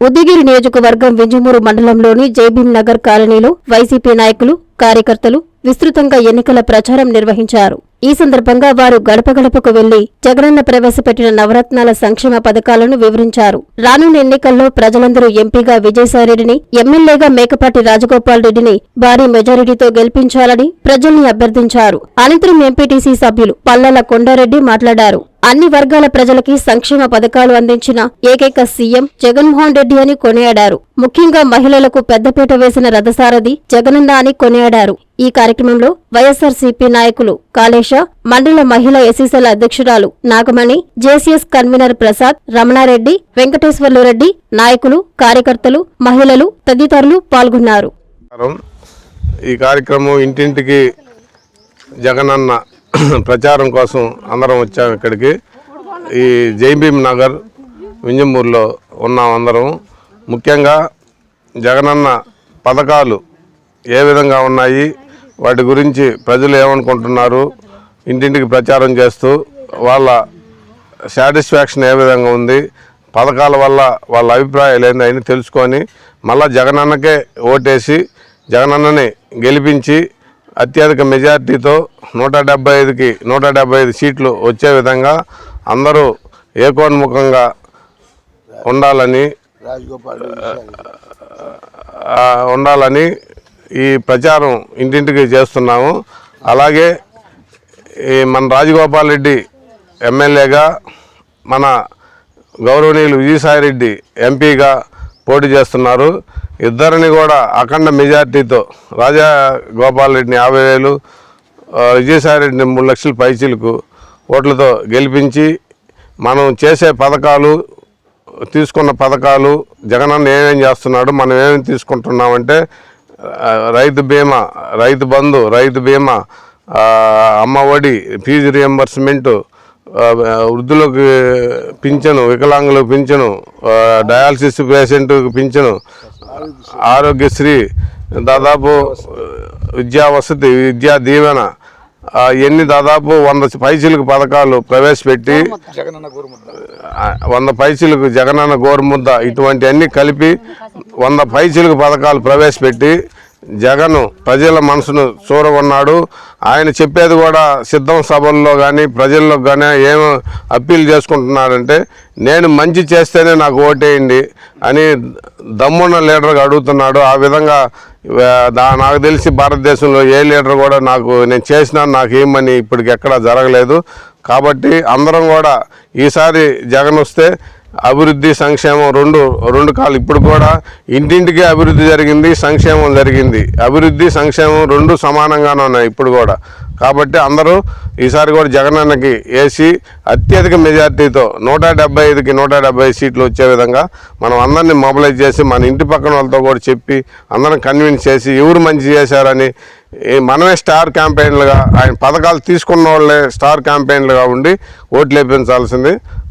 ఉద్దిగిరి నియోజకవర్గం వింజమూరు మండలంలోని జైభీం నగర్ కాలనీలో వైసీపీ నాయకులు కార్యకర్తలు విస్తృతంగా ఎన్నికల ప్రచారం నిర్వహించారు. ఈ సందర్భంగా వారు గడప గడపకు వెళ్ళి జగనన్న ప్రవేశపెట్టిన నవరత్నాల సంక్షేమ పథకాలను వివరించారు. రానున్న ఎన్నికల్లో ప్రజలందరూ ఎంపీగా విజయసాయిరెడ్డిని ఎమ్మెల్యేగా మేకపాటి రాజగోపాల్ రెడ్డిని భారీ మెజారిటీతో గెలిపించాలని ప్రజల్ని అభ్యర్థించారు. అనంతరం ఎంపీటీసీ సభ్యులు పల్లెల కొండారెడ్డి మాట్లాడారు. అన్ని వర్గాల ప్రజలకి సంక్షేమ పథకాలు అందించిన ఏకైక సీఎం జగన్మోహన్ రెడ్డి అని కొనియాడారు. ముఖ్యంగా మహిళలకు పెద్దపీట వేసిన రథసారథి జగనన్న అని కొనియాడారు. ఈ కార్యక్రమంలో వైఎస్ఆర్సీపీ నాయకులు కాళేశ మండల మహిళా ఎస్సీసీల అధ్యక్షురాలు నాగమణి జేసీఎస్ కన్వీనర్ ప్రసాద్ రమణారెడ్డి వెంకటేశ్వర్లు రెడ్డి నాయకులు కార్యకర్తలు మహిళలు తదితరులు పాల్గొన్నారు. ఈ కార్యక్రమం ఇంటింటికి జగనన్న ప్రచారం కోసం అందరం వచ్చాం ఇక్కడికి. ఈ జైభీమ్ నగర్ వింజమూరులో ఉన్నాం అందరం. ముఖ్యంగా జగనన్న పథకాలు ఏ విధంగా ఉన్నాయి? వాటి గురించి ప్రజలు ఏమనుకుంటున్నారు? ఇంటింటికి ప్రచారం చేస్తూ వాళ్ళ సాటిస్ఫాక్షన్ ఏ విధంగా ఉంది? పథకాల వల్ల వాళ్ళ అభిప్రాయాలు ఏంది తెలుసుకొని మళ్ళా జగనన్నకే ఓటేసి జగనన్నని గెలిపించి అత్యధిక మెజార్టీతో నూట డెబ్బై ఐదుకి నూట డెబ్బై ఐదు సీట్లు వచ్చే విధంగా అందరూ ఏకోన్ముఖంగా ఉండాలని ఉండాలని ఈ ప్రచారం ఇంటింటికి చేస్తున్నాము. అలాగే ఈ మన రాజగోపాల్ రెడ్డి ఎమ్మెల్యేగా మన గౌరవనీయులు విజయసాయిరెడ్డి ఎంపీగా పోటీ చేస్తున్నారు. ఇద్దరిని కూడా అఖండ మెజార్టీతో రాజా గోపాల్ రెడ్డిని యాభై వేలు విజయసాయి విజయసాయిరెడ్డిని మూడు లక్షల పైచీలకు ఓట్లతో గెలిపించి మనం చేసే పథకాలు తీసుకున్న పథకాలు జగనన్న ఏమేం చేస్తున్నాడు మనం ఏమేమి తీసుకుంటున్నామంటే రైతు బీమా రైతు బంధు రైతు బీమా అమ్మ ఒడి ఫీజు రియంబర్స్మెంటు వృద్ధులకు పింఛను వికలాంగులకు పింఛను డయాలసిస్ పేషెంట్కి పింఛను ఆరోగ్యశ్రీ దాదాపు విద్యా వసతి విద్యా దీవెన ఎన్ని దాదాపు వంద పైసలకు పథకాలు ప్రవేశపెట్టి వంద పైసలకు జగనన్న గోరుముద్ద ఇటువంటి అన్ని కలిపి వంద పైసలకు పథకాలు ప్రవేశపెట్టి జగన్ ప్రజల మనసును చూరగొన్నాడు. ఆయన చెప్పేది కూడా సిద్ధం సభల్లో కానీ ప్రజల్లో కానీ ఏం అప్పీల్ చేసుకుంటున్నాడంటే నేను మంచి చేస్తేనే నాకు ఓటేయండి అని దమ్మున్న లీడర్గా అడుగుతున్నాడు. ఆ విధంగా దా- నాకు తెలిసి భారతదేశంలో ఏ లీడర్ కూడా నాకు నేను చేసినా నాకు ఏమని ఇప్పటికి ఎక్కడా జరగలేదు. కాబట్టి అందరం కూడా ఈసారి జగన్ వస్తే అభివృద్ధి సంక్షేమం రెండు రెండు కాలు. ఇప్పుడు కూడా ఇంటింటికి అభివృద్ధి జరిగింది సంక్షేమం జరిగింది. అభివృద్ధి సంక్షేమం రెండు సమానంగానే ఉన్నాయి ఇప్పుడు కూడా. కాబట్టి అందరూ ఈసారి కూడా జగనన్నకి వేసి అత్యధిక మెజార్టీతో నూట డెబ్బై ఐదుకి నూట డెబ్బై సీట్లు వచ్చే విధంగా మనం అందరినీ మొబిలైజ్ చేసి మన ఇంటి పక్కన వాళ్ళతో కూడా చెప్పి అందరం కన్విన్స్ చేసి ఎవరు మంచి చేశారని మనమే స్టార్ క్యాంపెయిన్లుగా ఆయన పథకాలు తీసుకున్న వాళ్ళే స్టార్ క్యాంపెయిన్లుగా ఉండి ఓట్లు వేపించాల్సింది.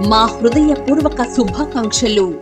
మా హృదయపూర్వక శుభాకాంక్షలు.